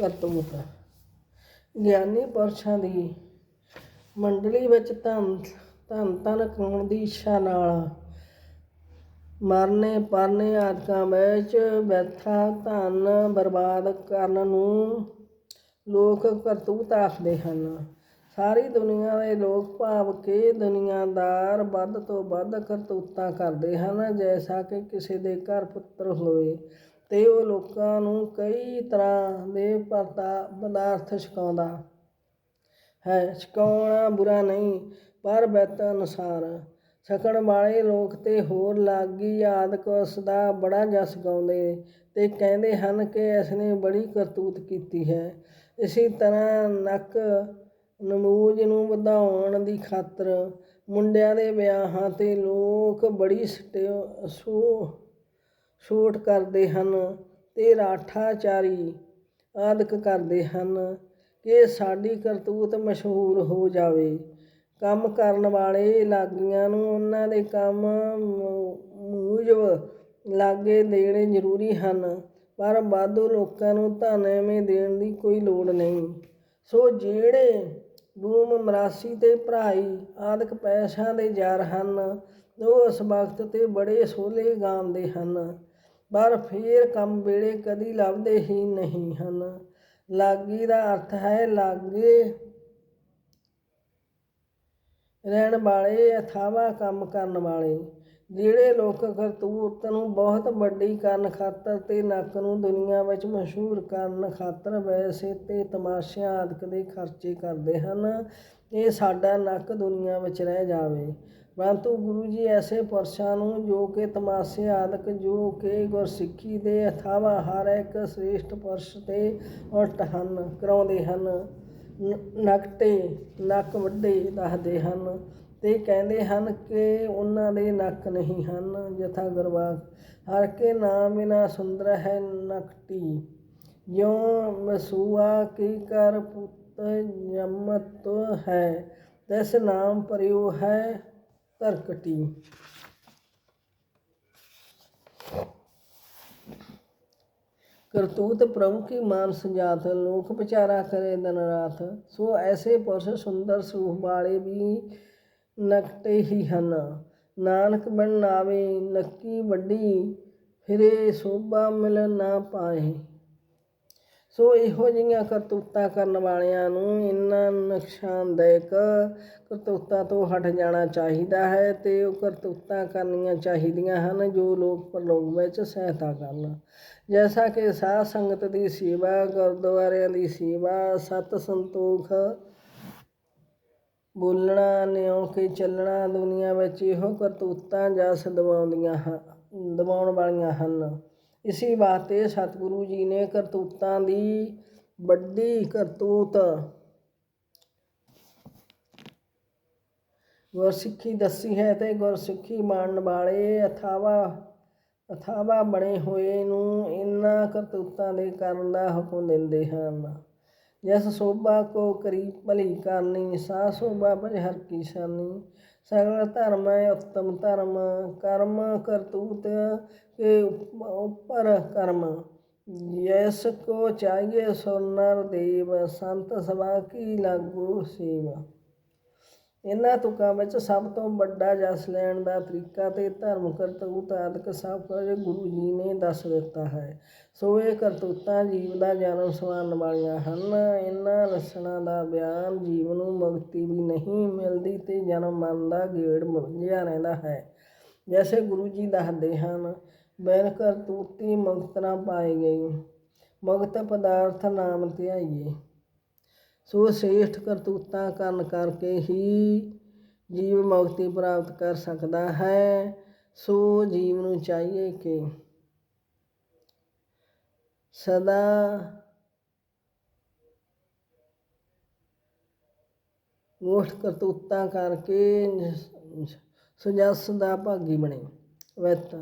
ਕਰਤੂਤ ਗਿਆਨੀ ਪੁਰਸ਼ਾਂ ਦੀ ਮੰਡਲੀ ਵਿੱਚ ਧਨ ਧਨ ਧਨ ਕਮਾਉਣ ਦੀ ਇੱਛਾ ਨਾਲ ਮਰਨੇ, ਪਰਨੇ ਆਦਿਕਾਂ ਵਿੱਚ ਬੈਠਾ ਧਨ ਬਰਬਾਦ ਕਰਨ ਨੂੰ ਲੋਕ ਕਰਤੂਤ ਆਖਦੇ ਹਨ। ਸਾਰੀ ਦੁਨੀਆ ਦੇ ਲੋਕ ਭਾਵ ਕੇ ਦੁਨੀਆਦਾਰ ਵੱਧ ਤੋਂ ਵੱਧ ਕਰਤੂਤਾਂ ਕਰਦੇ ਹਨ, ਜੈਸਾ ਕਿ ਕਿਸੇ ਦੇ ਘਰ ਪੁੱਤਰ ਹੋਵੇ। ਅਤੇ ਉਹ ਲੋਕਾਂ ਨੂੰ ਕਈ ਤਰ੍ਹਾਂ ਦੇ ਪਰਤਾ ਪਦਾਰਥ ਛਕਾਉਂਦਾ ਹੈ। ਛਕਾਉਣਾ ਬੁਰਾ ਨਹੀਂ, ਪਰ ਬਿੱਤ ਅਨੁਸਾਰ। ਛਕਣ ਵਾਲੇ ਲੋਕ ਤੇ ਹੋਰ ਲਾਗੀ ਆਦਿਕ ਉਸ ਦਾ ਬੜਾ ਜਸ ਗਾਉਂਦੇ ਤੇ ਕਹਿੰਦੇ ਹਨ ਕਿ ਇਸ ਨੇ ਬੜੀ ਕਰਤੂਤ ਕੀਤੀ ਹੈ। ਇਸੇ ਤਰ੍ਹਾਂ ਨੱਕ ਨਮੂਜ ਨੂੰ ਵਧਾਉਣ ਦੀ ਖਾਤਰ ਮੁੰਡਿਆਂ ਦੇ ਵਿਆਹਾਂ ਤੇ ਲੋਕ ਬੜੀ ਸਟਿਓ- ਸੋ ਛੋਟ ਕਰਦੇ ਹਨ ਤੇ ਰਾਠਾਚਾਰੀ ਆਦਿਕ ਕਰਦੇ ਹਨ, ਕਿ ਸਾਡੀ ਕਰਤੂਤ ਮਸ਼ਹੂਰ ਹੋ ਜਾਵੇ। ਕੰਮ ਕਰਨ ਵਾਲੇ ਲਾਗੀਆਂ ਨੂੰ ਉਹਨਾਂ ਦੇ ਕੰਮ ਮੂਜਬ ਲਾਗੇ ਦੇਣੇ ਜ਼ਰੂਰੀ ਹਨ, ਪਰ ਵਾਧੂ ਲੋਕਾਂ ਨੂੰ ਧਨ ਐਵੇਂ ਦੇਣ ਦੀ ਕੋਈ ਲੋੜ ਨਹੀਂ। ਸੋ ਜਿਹੜੇ ਡੂਮ ਮਰਾਸੀ ਤੇ ਭਰਾਈ ਆਦਿਕ ਪੈਸਿਆਂ ਦੇ ਜਾਰ ਹਨ, ਉਹ ਉਸ ਵਕਤ ਤੇ ਬੜੇ ਸੋਲੇ ਗਾਉਂਦੇ ਹਨ। ਪਰ ਫੇਰ ਕੰਮ ਵੇਲੇ ਕਦੀ ਲੱਭਦੇ ਹੀ ਨਹੀਂ ਹਨ। ਲਾਗੀ ਦਾ ਅਰਥ ਹੈ ਲਾਗੇ ਰਹਿਣ ਵਾਲੇ, ਅਥਾਵਾ ਕੰਮ ਕਰਨ ਵਾਲੇ, ਜਿਹੜੇ ਲੋਕ ਕਰਤੂਤ ਨੂੰ ਬਹੁਤ ਵੱਡੀ ਕਰਨ ਖਾਤਰ ਤੇ ਨੱਕ ਨੂੰ ਦੁਨੀਆ ਵਿੱਚ ਮਸ਼ਹੂਰ ਕਰਨ ਖਾਤਰ ਵੈਸੇ ਤੇ ਤਮਾਸ਼ਿਆਂ ਆਦਿਕ ਦੇ ਖਰਚੇ ਕਰਦੇ ਹਨ। ਇਹ ਸਾਡਾ ਨੱਕ ਦੁਨੀਆ ਵਿੱਚ ਰਹਿ ਜਾਵੇ। ਪਰੰਤੂ ਗੁਰੂ ਜੀ ਐਸੇ ਪੁਰਸ਼ਾਂ ਨੂੰ ਜੋ ਕਿ ਤਮਾਸ਼ੇ ਆਦਿਕ, ਜੋ ਕਿ ਗੁਰਸਿੱਖੀ ਦੇ ਅਥਾਵਾ ਹਰ ਇੱਕ ਸ੍ਰੇਸ਼ਟ ਪੁਰਸ਼ ਤੇ ਉਲਟ ਹਨ, ਕਰਾਉਂਦੇ ਹਨ, ਨ- ਨਕਟੇ, ਨੱਕ ਵੱਡੇ ਦੱਸਦੇ ਹਨ ਤੇ ਕਹਿੰਦੇ ਹਨ ਕਿ ਉਹਨਾਂ ਦੇ ਨੱਕ ਨਹੀਂ ਹਨ ਜਥਾ ਗੁਰਬਾਖ ਹਰ ਕੇ ਨਾਮ ਬਿਨਾ ਸੁੰਦਰ ਹੈ ਨਕਟੀ। ਜਿਉ ਮਸੂਆ ਕੀ ਕਰ ਪੁੱਤ ਜਮਤ ਹੈ, ਤਿਸ ਨਾਮ ਪਰਿਉ ਹੈ ਧਰਕਟੀ करतूत प्रभु की मानस जात लोक विचारा करे दिन रात ਸੋ ਐਸੇ ਪੁਰਸ਼ ਸੁੰਦਰ ਸਰੂਪ ਵਾਲੇ ਵੀ ਨਕਟੇ ਹੀ ਹਨ ਨਾਨਕ ਬਣ ਨਾਵੇ ਨੱਕੀ ਵੱਡੀ ਫਿਰੇ ਸੋਭਾ ਮਿਲ ਨਾ ਪਾਏ ਸੋ ਇਹੋ ਜਿਹੀਆਂ ਕਰਤੂਤਾਂ ਕਰਨ ਵਾਲਿਆਂ ਨੂੰ ਇਹਨਾਂ ਨੁਕਸਾਨਦਾਇਕ ਕਰਤੂਤਾਂ ਤੋਂ ਹਟ ਜਾਣਾ ਚਾਹੀਦਾ ਹੈ ਤੇ ਉਹ ਕਰਤੂਤਾਂ ਕਰਨੀਆਂ ਚਾਹੀਦੀਆਂ ਹਨ ਜੋ ਲੋਕ ਪਰਲੋਕ ਵਿੱਚ ਸਹਾਇਤਾ ਕਰਨ। ਜੈਸਾ ਕਿ ਸਾਧ ਸੰਗਤ ਦੀ ਸੇਵਾ, ਗੁਰਦੁਆਰਿਆਂ ਦੀ ਸੇਵਾ, ਸਤ ਸੰਤੋਖ, ਬੋਲਣਾ, ਨਿਉ ਕੇ ਚੱਲਣਾ, ਦੁਨੀਆ ਵਿੱਚ ਇਹੋ ਕਰਤੂਤਾਂ ਜਸ ਦਿਵਾਉਂਦੀਆਂ ਹਨ ਦਿਵਾਉਣ ਵਾਲੀਆਂ ਹਨ। ਇਸੇ ਵਾਸਤੇ ਸਤਿਗੁਰੂ ਜੀ ਨੇ ਕਰਤੂਤਾਂ ਦੀ ਵੱਡੀ ਕਰਤੂਤ ਗੁਰਸਿੱਖੀ ਦੱਸੀ ਹੈ ਤੇ ਗੁਰਸਿੱਖੀ ਮੰਨਣ ਵਾਲੇ ਅਥਾਵਾ ਅਥਾਵਾ ਬਣੇ ਹੋਏ ਨੂੰ ਇਨ੍ਹਾਂ ਕਰਤੂਤਾਂ ਦੇ ਕਰਨ ਦਾ ਹੁਕਮ ਦਿੰਦੇ ਹਨ। ਜਿਸ ਸੋਭਾ ਕੋ ਕਰੀ ਭਲੀ ਕਰਨੀ ਸਾ ਸੋਭਾ ਭਜ ਹਰ ਕੀ ਸਾਨੀ। ਸਗਲ ਧਰਮ ਹੈ, ਉੱਤਮ ਧਰਮ, ਕਰਮ ਕਰਤੂਤ ਕੇ ਉਪ- ਉੱਪਰ ਕਰਮ। ਜਿਸ ਕੋ ਚਾਹੀਏ ਸੁਨਰ ਦੇਵ, ਸੰਤ ਸਭਾ ਕੀ ਲਾਗੂ ਸੇਵਾ। ਇਹਨਾਂ ਤੁਕਾਂ ਵਿੱਚ ਸਭ ਤੋਂ ਵੱਡਾ ਜਸ ਲੈਣ ਦਾ ਤਰੀਕਾ ਤੇ ਧਰਮ ਕਰਤੂਤ ਆਦਿਕ ਸਭ ਕੁਝ ਗੁਰੂ ਜੀ ਨੇ ਦੱਸ ਦਿੱਤਾ ਹੈ। ਸੋ ਇਹ ਕਰਤੂਤਾਂ ਜੀਵ ਦਾ ਜਨਮ ਸਵਾਰਨ ਵਾਲੀਆਂ ਹਨ। ਇਹਨਾਂ ਲੱਛਣਾਂ ਦਾ ਬਿਆਨ ਜੀਵ ਨੂੰ ਮੁਕਤੀ ਵੀ ਨਹੀਂ ਮਿਲਦੀ ਤੇ ਜਨਮ ਮਨ ਦਾ ਗੇੜ ਮੁੰਝਿਆ ਰਹਿੰਦਾ ਹੈ। ਜੈਸੇ ਗੁਰੂ ਜੀ ਦੱਸਦੇ ਹਨ, ਬੈਨ ਕਰਤੂਤੀ ਮੁਕਤ ਨਾ ਪਾਈ ਗਈ ਮੁਕਤ ਪਦਾਰਥ ਨਾਮ ਧਿਆਈਏ। ਸੋ ਸ੍ਰੇਸ਼ਟ ਕਰਤੂਤਾਂ ਕਰਨ ਕਰਕੇ ਹੀ ਜੀਵ ਮੁਕਤੀ ਪ੍ਰਾਪਤ ਕਰ ਸਕਦਾ ਹੈ। ਸੋ ਜੀਵ ਨੂੰ ਚਾਹੀਏ ਕਿ ਸਦਾ ਗੋਸ਼ਟ ਕਰਤੂਤਾਂ ਕਰਕੇ ਸੁਜਸ ਦਾ ਭਾਗੀ ਬਣੇ। ਵੈਤ,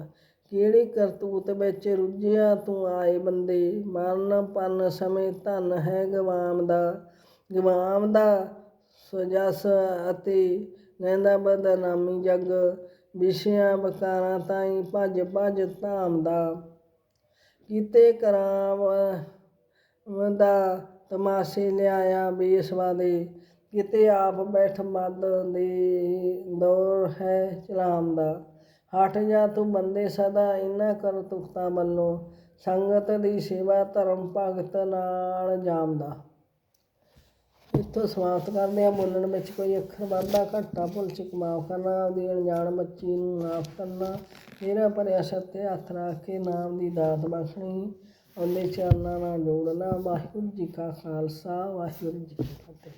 ਕਿਹੜੀ ਕਰਤੂਤ ਵਿੱਚ ਰੁੱਝਿਆ ਤੂੰ ਆਏ ਬੰਦੇ? ਮਰਨ ਪਨ ਸਮੇਂ ਧਨ ਹੈ ਗਵਾਮ ਦਾ। ਗਵਾਮ ਦਾ ਸੁਜਸ ਅਤੇ ਰਹਿੰਦਾ ਬਦਾ ਨਾਮੀ ਜਗ, ਵਿਸ਼ਿਆਂ ਬਕਾਰਾਂ ਤਾਈ ਭਜ ਭਜ ਧਾਮ ਦਾ ਕੀਤੇ ਕਰਾਮ ਦਾ ਤਮਾਸ਼ੇ ਲਿਆਇਆ ਬੇਸਵਾ ਦੇ ਕਿਤੇ ਆਪ ਬੈਠ ਮਦ ਦੇ ਦੌਰ ਹੈ ਚਲਾਮ ਦਾ ਹਟ ਜਾ ਤੂੰ ਬੰਦੇ ਸਦਾ ਇਨਾ ਕਰ ਤੁਖਤਾ ਵੱਲੋਂ, ਸੰਗਤ ਦੀ ਸੇਵਾ ਧਰਮ ਭਗਤ ਨਾਲ ਜਾਮਦਾ। ਇੱਥੋਂ ਸਮਾਪਤ ਕਰਦੇ ਹਾਂ, ਬੋਲਣ ਵਿੱਚ ਕੋਈ ਅੱਖਰ ਵਾਧਾ ਘਾਟਾ, ਭੁੱਲ ਚੁੱਕ ਮਾਫ ਕਰਨਾ, ਆਪਦੀ ਅਣਜਾਣ ਬੱਚੀ ਨੂੰ ਮਾਫ ਕਰਨਾ ਮੇਰਾ ਭਰਿਆ ਸੱਤੇ ਹੱਥ ਰੱਖ ਕੇ ਨਾਮ ਦੀ ਦਾਤ ਬਖਸ਼ਣੀ, ਉਹਨੇ ਚਰਨਾਂ ਨਾਲ ਜੋੜਨਾ, ਵਾਹਿਗੁਰੂ ਜੀ ਕਾ ਖਾਲਸਾ, ਵਾਹਿਗੁਰੂ ਜੀ ਕੀ ਫਤਿਹ।